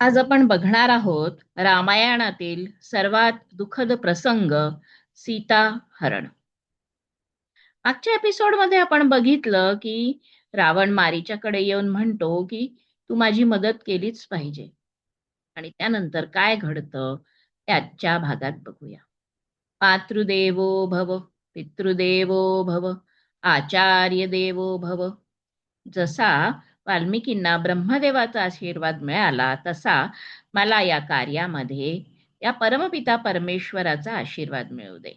आज आपण बघणार आहोत रामायणातील सर्वात दुःखद प्रसंग सीता हरण. मागच्या एपिसोडमध्ये आपण बघितलं की रावण मारीच्याकडे येऊन म्हणतो की तू माझी मदत केलीच पाहिजे. आणि त्यानंतर काय घडतं त्याच्या भागात बघूया. पातृदेवो भव पितृदेवो भव आचार्य देवो भव. जसा वाल्मिकींना ब्रह्मदेवाचा आशीर्वाद मिळाला तसा मला या कार्यामध्ये या परमपिता परमेश्वराचा आशीर्वाद मिळू दे.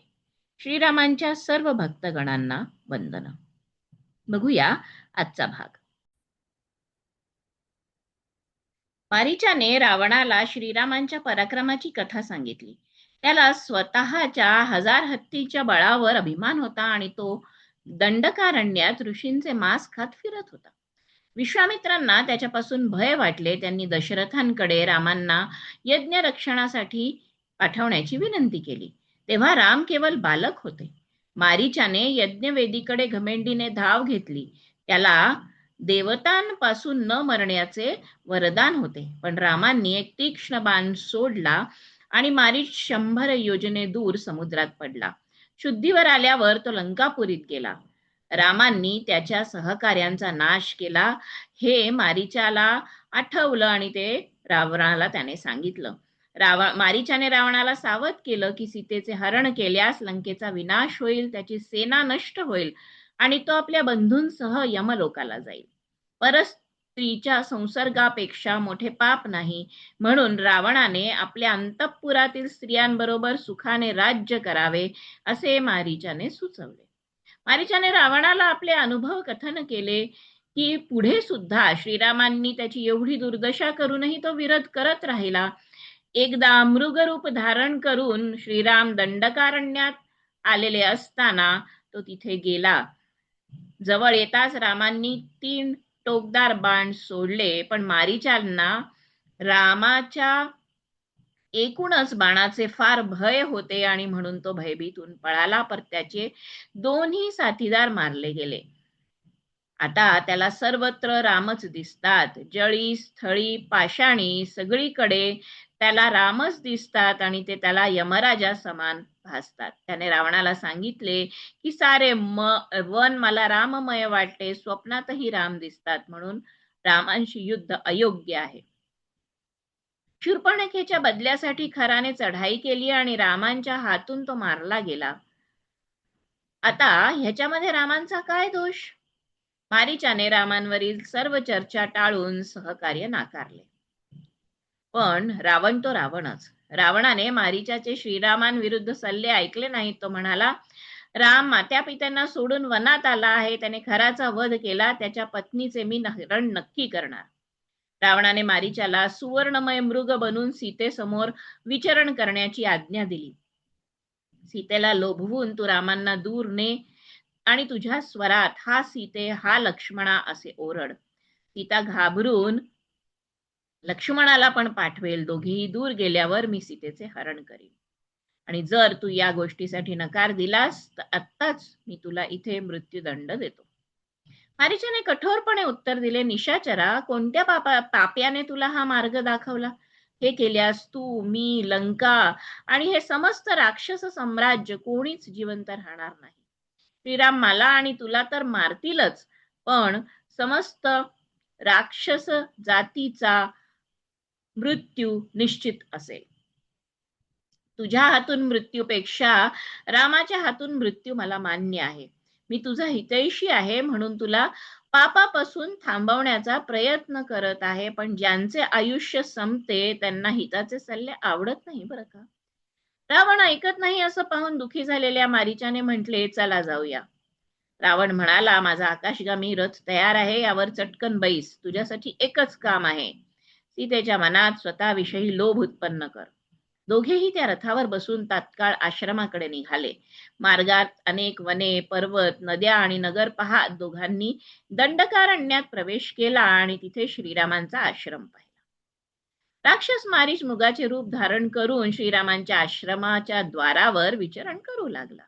श्रीरामांच्या सर्व भक्तगणांना वंदन. बघूया आजचा भाग. मारीच्याने रावणाला श्रीरामांच्या पराक्रमाची कथा सांगितली. त्याला स्वतःच्या हजार हत्तीच्या बळावर अभिमान होता आणि तो दंडकारण्यात ऋषींचे मांस खात फिरत होता. विश्वामित्रांना त्याच्यापासून भय वाटले. त्यांनी दशरथांकडे रामांना यज्ञ रक्षणासाठी पाठवण्याची विनंती केली. तेव्हा राम केवळ बालक होते. मारीचाने यज्ञवेदीकडे घमेंडीने धाव घेतली. त्याला देवतांपासून न मरण्याचे वरदान होते. पण रामांनी एक तीक्ष्ण बाण सोडला आणि मारीच शंभर योजने दूर समुद्रात पडला. शुद्धीवर आल्यावर तो लंकापुरीत गेला. रामांनी त्याच्या सहकार्यांचा नाश केला हे मारिचाला आठवलं आणि ते रावणाला त्याने सांगितलं. रावण मारिचाने रावणाला सावध केलं की सीतेचे हरण केल्यास लंकेचा विनाश होईल त्याची सेना नष्ट होईल आणि तो आपल्या बंधूंसह यमलोकाला जाईल. परस स्त्रीच्या संसर्गापेक्षा मोठे पाप नाही म्हणून रावणाने आपल्या अंतपुरातील स्त्रियांबरोबर सुखाने राज्य करावे असे मारिचाने सुचवले. मारीच्याने रावणाला आपले अनुभव कथन केले की पुढे सुद्धा श्रीरामांनी त्याची एवढी दुर्दशा करूनही तो विरोध करत राहिला. एकदा मृगरूप धारण करून श्रीराम दंडकारण्यात आलेले असताना तो तिथे गेला. जवळ येताच रामांनी तीन टोकदार बाण सोडले पण मारिचांना रामाच्या एकूणच बाणाचे फार भय होते आणि म्हणून तो भयभीतून पळाला. पर त्याचे दोन्ही साथीदार मारले गेले. आता त्याला सर्वत्र रामच दिसतात. जळी स्थळी पाषाणी सगळीकडे त्याला रामच दिसतात आणि ते त्याला यमराजा समान भासतात. त्याने रावणाला सांगितले की सारे म वन मला राममय वाटते. स्वप्नातही राम दिसतात म्हणून रामांशी युद्ध अयोग्य आहे. शूर्पणखेच्या बदल्यासाठी खराने चढाई केली आणि रामांच्या हातून तो मारला गेला. आता ह्याच्यामध्ये रामांचा काय दोष? मारिचाने रामांवरील सर्व चर्चा टाळून सहकार्य नाकारले. पण रावण तो रावणच. रावणाने मारिचाचे श्रीरामांविरुद्ध सल्ले ऐकले नाहीत. तो म्हणाला राम मात्या पित्यांना सोडून वनात आला आहे. त्याने खराचा वध केला. त्याच्या पत्नीचे मी नहरण नक्की करणार. रावणाने मारीच्याला सुवर्णमय मृग बनून सीतेसमोर विचरण करण्याची आज्ञा दिली. सीतेला लोभवून तू रामांना दूर ने आणि तुझ्या स्वरात हा सीते हा लक्ष्मणा असे ओरड. सीता घाबरून लक्ष्मणाला पण पाठवेल दोघेही दूर गेल्यावर मी सीतेचे हरण करीन. आणि जर तू या गोष्टीसाठी नकार दिलास तर आत्ताच मी तुला इथे मृत्यूदंड देतो. मारीच्याने कठोरपणे उत्तर दिले निशाचरा कोणत्या पापा पाप्याने तुला हा मार्ग दाखवला? हे केल्यास तू मी लंका आणि हे समस्त राक्षस साम्राज्य कोणीच जिवंत राहणार नाही. श्रीराम मला आणि तुला तर मारतीलच पण समस्त राक्षस जातीचा मृत्यू निश्चित असेल. तुझ्या हातून मृत्यूपेक्षा रामाच्या हातून मृत्यू मला मान्य आहे. मी तुझा हितैषी आहे म्हणून तुला पापापासून थांबवण्याचा प्रयत्न करत आहे पण ज्यांचे आयुष्य संपते त्यांना हिताचे सल्ले आवडत नाही बरं का? रावण ऐकत नाही असं पाहून दुखी झालेल्या मारीच्याने म्हटले चला जाऊया. रावण म्हणाला माझा आकाशगामी रथ तयार आहे यावर चटकन बैस तुझ्यासाठी एकच काम आहे. सीतेच्या मनात स्वतःविषयी लोभ उत्पन्न कर. दोघेही त्या रथावर बसून तात्काळ आश्रमाकडे निघाले. मार्गात अनेक वने पर्वत नद्या आणि नगर पाहत दोघांनी दंडकारण्यात प्रवेश केला आणि तिथे श्रीरामांचा आश्रम पाहिला. राक्षस मारीच मुगाचे रूप धारण करून श्रीरामांच्या आश्रमाच्या द्वारावर विचरण करू लागला.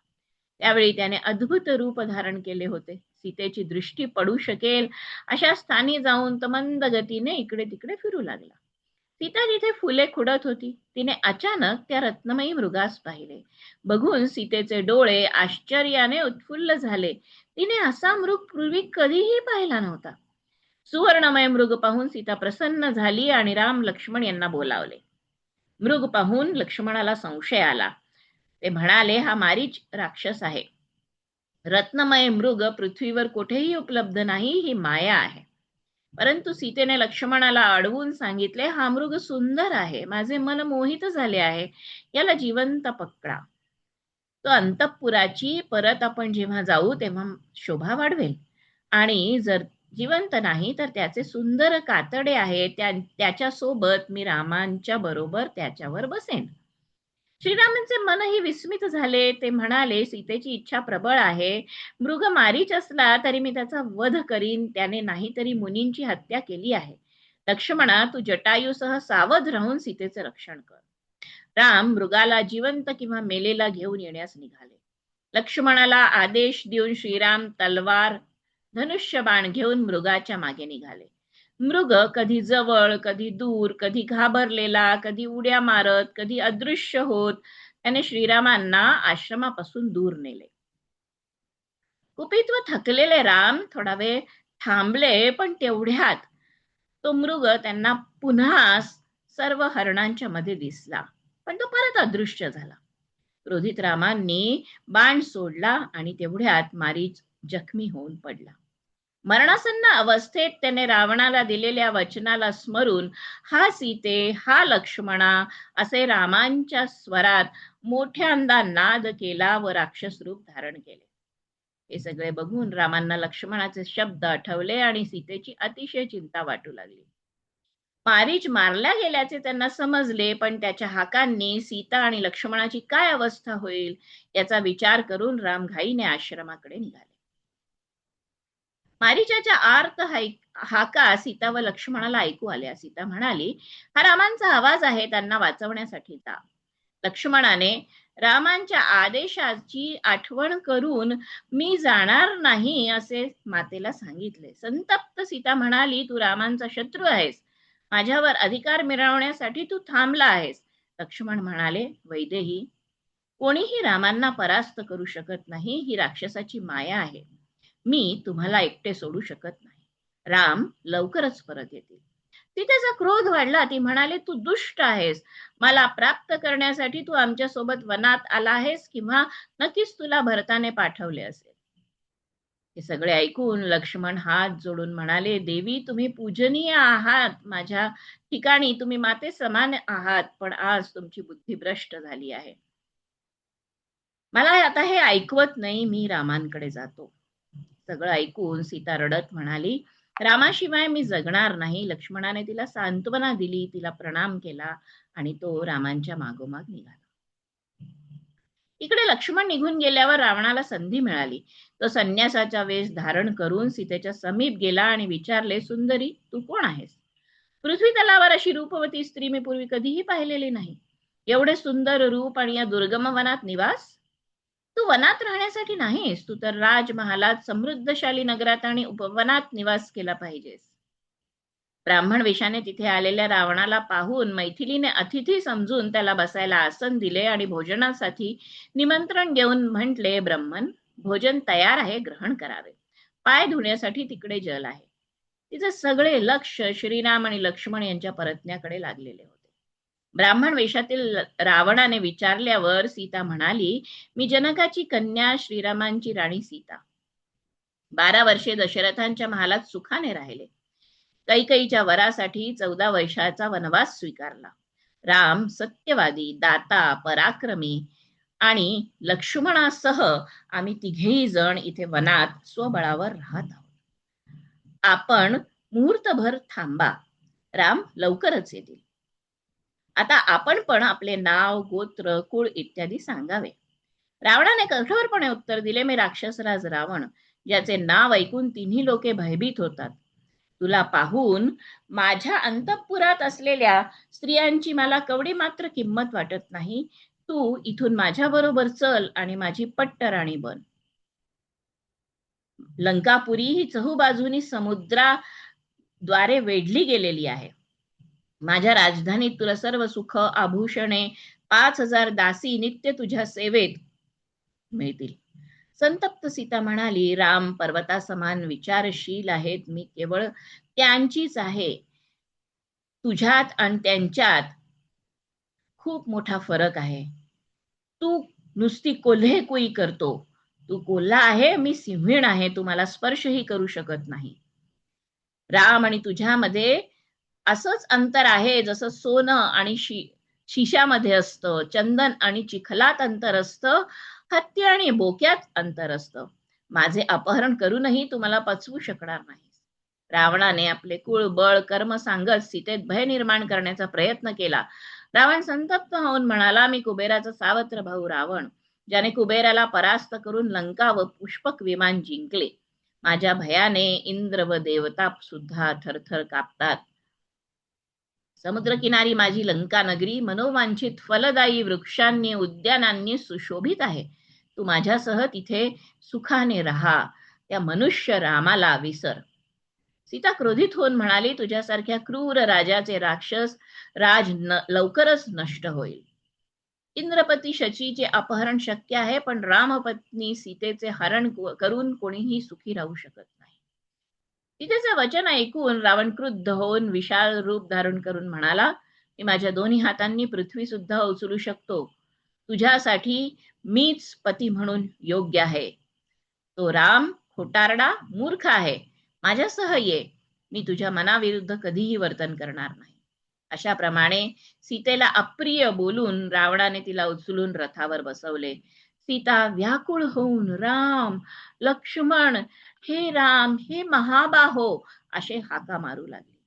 त्यावेळी त्याने अद्भुत रूप धारण केले होते. सीतेची दृष्टी पडू शकेल अशा स्थानी जाऊन तो मंद गतीने इकडे तिकडे फिरू लागला. सीता जिथे फुले खुडत होती तिने अचानक त्या रत्नमयी मृगास पाहिले. बघून सीतेचे डोळे आश्चर्याने उत्फुल्ल झाले. तिने असा मृग पूर्वी कधीही पाहिला नव्हता. सुवर्णमय मृग पाहून सीता प्रसन्न झाली आणि राम लक्ष्मण यांना बोलावले. मृग पाहून लक्ष्मणाला संशय आला. ते म्हणाले हा मारीच राक्षस आहे. रत्नमय मृग पृथ्वीवर कुठेही उपलब्ध नाही ही माया आहे. परंतु सीतेने लक्ष्मणाला अडवून सांगितले हा मृग सुंदर आहे माझे मन मोहित झाले आहे याला जिवंत पकडा. तो अंतपुराची परत आपण जेव्हा जाऊ तेव्हा शोभा वाढवेल. आणि जर जिवंत नाही तर त्याचे सुंदर कातडे आहे त्याच्या सोबत मी रामांच्या बरोबर त्याच्यावर बसेन. श्रीरामांचे मनही विस्मित झाले. ते म्हणाले सीतेची इच्छा प्रबळ आहे. मृग मारीच असला तरी मी त्याचा वध करीन. त्याने नाहीतरी मुनींची हत्या केली आहे. लक्ष्मणा तू जटायूसह सावध राहून सीतेचे रक्षण कर. राम मृगाला जिवंत किंवा मेलेला घेऊन येण्यास निघाले. लक्ष्मणाला आदेश देऊन श्रीराम तलवार धनुष्यबाण घेऊन मृगाच्या मागे निघाले. मृग कधी जवळ कधी दूर कधी घाबरलेला कधी उड्या मारत कधी अदृश्य होत त्याने श्रीरामांना आश्रमापासून दूर नेले. कुपित व थकलेले राम थोडा वेळ थांबले पण तेवढ्यात तो मृग त्यांना पुन्हा सर्व हरणांच्या मध्ये दिसला पण तो परत अदृश्य झाला. क्रोधित रामांनी बाण सोडला आणि तेवढ्यात मारीच जखमी होऊन पडला. मरणासन्न अवस्थेत त्याने रावणाला दिलेल्या वचनाला स्मरून हा सीते हा लक्ष्मणा असे रामांच्या स्वरात मोठ्यांदा नाद केला व राक्षस रूप धारण केले. हे सगळे बघून रामांना लक्ष्मणाचे शब्द आठवले आणि सीतेची अतिशय चिंता वाटू लागली. मारीच मारल्या गेल्याचे त्यांना समजले पण त्याच्या हाकांनी सीता आणि लक्ष्मणाची काय अवस्था होईल याचा विचार करून राम घाईने आश्रमाकडे निघाले. मारीच्या आर्त हाका सीता व लक्ष्मणाला ऐकू आल्या. सीता म्हणाली हा रामांचा आवाज आहे त्यांना वाचवण्यासाठीचा लक्ष्मणाने रामांच्या आदेशाची आठवण करून मी जाणार नाही असे मातेला सांगितले. संतप्त सीता म्हणाली तू रामांचा शत्रू आहेस. माझ्यावर अधिकार मिळवण्यासाठी तू थांबला आहेस. लक्ष्मण म्हणाले वैदेही कोणीही रामांना परास्त करू शकत नाही ही राक्षसाची माया आहे. मी तुम्हाला एकटे सोडू शकत नाही. राम लवकरच परत येतील. तिथेचा क्रोध वाढला. ती म्हणाले तू दुष्ट आहेस. मला प्राप्त करण्यासाठी तू आमच्यासोबत वनात आला आहेस किंवा नक्कीच तुला भरताने पाठवले असेल. हे सगळे ऐकून लक्ष्मण हात जोडून म्हणाले देवी तुम्ही पूजनीय आहात. माझ्या ठिकाणी तुम्ही माते समान आहात पण आज तुमची बुद्धी भ्रष्ट झाली आहे. मला आता हे ऐकवत नाही. मी रामांकडे जातो. सगळं ऐकून सीता रडत म्हणाली रामाशिवाय मी जगणार नाही. लक्ष्मणाने तिला सांत्वना दिली तिला प्रणाम केला आणि तो रामांच्या मागोमाग निघाला. इकडे लक्ष्मण निघून गेल्यावर रावणाला संधी मिळाली. तो संन्यासाचा वेश धारण करून सीतेच्या समीप गेला आणि विचारले सुंदरी तू कोण आहेस? पृथ्वी तलावर अशी रूपवती स्त्री मी पूर्वी कधीही पाहिलेली नाही. एवढे सुंदर रूप आणि या दुर्गम वनात निवास? तू वनात राहण्यासाठी नाहीस. तू तर राजमहालात समृद्धशाली नगरात आणि उपवनात निवास केला पाहिजेस. ब्राह्मण वेशाने तिथे आलेल्या रावणाला पाहून मैथिलीने अतिथी समजून त्याला बसायला आसन दिले आणि भोजनासाठी निमंत्रण घेऊन म्हटले ब्रह्मन भोजन तयार आहे ग्रहण करावे. पाय धुण्यासाठी तिकडे जल आहे. तिचे सगळे लक्ष श्रीराम आणि लक्ष्मण यांच्या परतण्याकडे लागलेले होते. ब्राह्मण वेशातील रावणाने विचारल्यावर सीता म्हणाली मी जनकाची कन्या श्रीरामांची राणी सीता. बारा वर्षे दशरथांच्या महालात सुखाने राहिले. कैकईच्या वरासाठी चौदा वर्षाचा वनवास स्वीकारला. राम सत्यवादी दाता पराक्रमी आणि लक्ष्मणासह आम्ही तिघेही जण इथे वनात स्वबळावर राहत आहोत. आपण मुहूर्तभर थांबा. राम लवकरच येतील. आता आपण पण आपले नाव गोत्र कुळ इत्यादी सांगावे. रावणाने कठोरपणे उत्तर दिले मी राक्षसराज रावण ज्याचे नाव ऐकून तिन्ही लोके भयभीत होतात. तुला पाहून माझ्या अंतपुरात असलेल्या स्त्रियांची मला कवडी मात्र किंमत वाटत नाही. तू इथून माझ्या बरोबर चल आणि माझी पट्टराणी बन. लंकापुरी ही चहू बाजूनी समुद्राद्वारे वेढली गेलेली आहे. माझ्या राजधानीत तुला सर्व सुख आभूषणे पाच हजार दासी नित्य तुझ्या सेवेत मिळतील. संतप्त सीता म्हणाली राम पर्वता समान विचारशील आहेत मी केवळ त्यांचीच आहे. तुझ्यात आणि त्यांच्यात खूप मोठा फरक आहे. तू नुसती कोल्हे कुई करतो. तू कोल्हा आहे मी सिंहीण आहे तू मला स्पर्शही करू शकत नाही. राम आणि तुझ्यामध्ये असंच अंतर आहे जसं सोनं आणि शि शिशामध्ये असतं चंदन आणि चिखलात अंतर असतं हत्ती आणि बोक्यात अंतर असतं. माझे अपहरण करूनही तुम्हाला पचवू शकणार नाही. रावणाने आपले कुळ बळ कर्म सांगत सीतेत भय निर्माण करण्याचा प्रयत्न केला. रावण संतप्त होऊन म्हणाला मी कुबेराचा सावत्र भाऊ रावण. ज्याने कुबेराला परास्त करून लंका व पुष्पक विमान जिंकले. माझ्या भयाने इंद्र व देवता सुद्धा थरथर कापतात. समुद्रकिनारी माझी लंका नगरी मनोवांछित फलदायी वृक्षांनी उद्यानांनी सुशोभित आहे. तू माझ्यासह तिथे सुखाने राहा. त्या मनुष्य रामाला विसर. सीता क्रोधित होऊन म्हणाली तुझ्यासारख्या क्रूर राजाचे राक्षस राज न लवकरच नष्ट होईल. इंद्रपती शचीचे अपहरण शक्य आहे पण रामपत्नी सीतेचे हरण करून कोणीही सुखी राहू शकत नाही वचन ऐकून रावण क्रुद्ध होऊन विशाल रूप धारण करून म्हणाला मी माझ्या दोन्ही हातांनी पृथ्वी सुद्धा उचलू शकतो. तुझ्यासाठी मीच पती म्हणून योग्य आहे. तो राम खोटारडा मूर्ख आहे. माझ्यासह ये. मी तुझ्या मनाविरुद्ध कधीही वर्तन करणार नाही. अशा प्रमाणे सीतेला अप्रिय बोलून रावणाने तिला उचलून रथावर बसवले. सीता व्याकुळ होऊन राम लक्ष्मण हे राम हे महाबाहो असे हाका मारू लागले.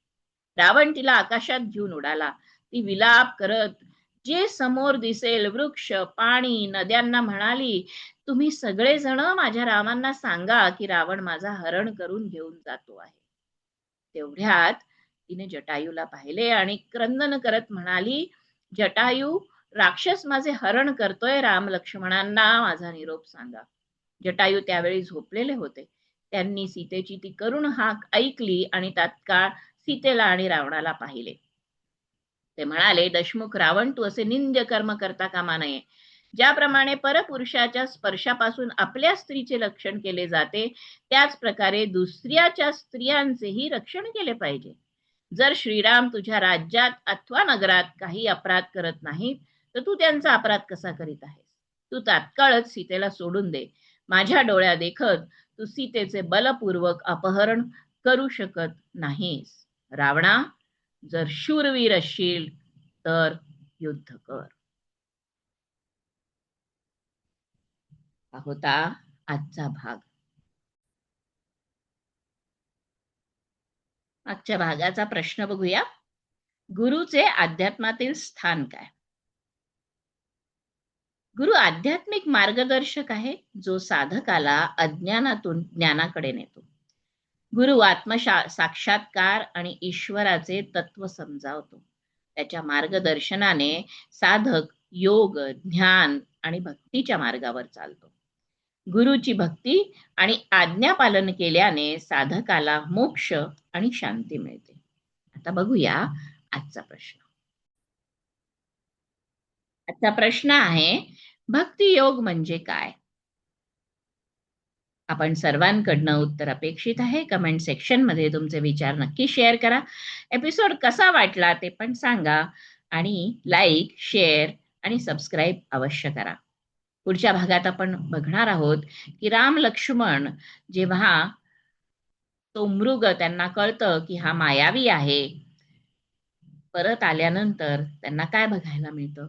रावण तिला आकाशात घेऊन उडाला. ती विलाप करत जे समोर दिसेल वृक्ष पाणी नद्यांना म्हणाली तुम्ही सगळेजण माझ्या रामांना सांगा की रावण माझा हरण करून घेऊन जातो आहे. तेवढ्यात तिने जटायूला पाहिले आणि क्रंदन करत म्हणाली जटायू राक्षस माझे हरण करतोय राम लक्ष्मणांना माझा निरोप सांगा. जटायू त्यावेळी झोपलेले होते. त्यांनी सीतेची ती करुण हाक ऐकली आणि तात्काळ सीतेला आणि रावणाला पाहिले. ते म्हणाले दशमुख रावण तू असे निंद्य कर्म करता कामा नये. ज्याप्रमाणे परपुरुषाच्या स्पर्शापासून आपल्या स्त्रीचे रक्षण केले जाते त्याच प्रकारे दुसऱ्याच्या स्त्रियांचेही रक्षण केले पाहिजे. जर श्रीराम तुझ्या राज्यात अथवा नगरात काही अपराध करत नाहीत तर तू त्यांचा अपराध कसा करीत आहेस? तू तात्काळच सीतेला सोडून दे. माझ्या डोळ्या देखत तू सीतेचे बलपूर्वक अपहरण करू शकत नाहीस. रावणा जर शूरवीर असशील तर युद्ध कर. होता आजचा भाग. आजच्या भागाचा प्रश्न बघूया. गुरुचे अध्यात्मातील स्थान काय? गुरु आध्यात्मिक मार्गदर्शक आहे जो साधकाला अज्ञानातून ज्ञानाकडे नेतो. गुरु आत्मशा साक्षात्कार आणि ईश्वराचे तत्व समजावतो. त्याच्या मार्गदर्शनाने साधक योग ज्ञान आणि भक्तीच्या मार्गावर चालतो. गुरुची भक्ती आणि आज्ञा पालन केल्याने साधकाला मोक्ष आणि शांती मिळते. आता बघूया आजचा प्रश्न. आजचा प्रश्न आहे भक्ती योग म्हणजे काय? आपण सर्वांकडनं उत्तर अपेक्षित आहे. कमेंट सेक्शनमध्ये तुमचे विचार नक्की शेअर करा. एपिसोड कसा वाटला ते पण सांगा आणि लाईक शेअर आणि सबस्क्राईब अवश्य करा. पुढच्या भागात आपण बघणार आहोत की राम लक्ष्मण जेव्हा तो मृग त्यांना कळतं की हा मायावी आहे परत आल्यानंतर त्यांना काय बघायला मिळतं?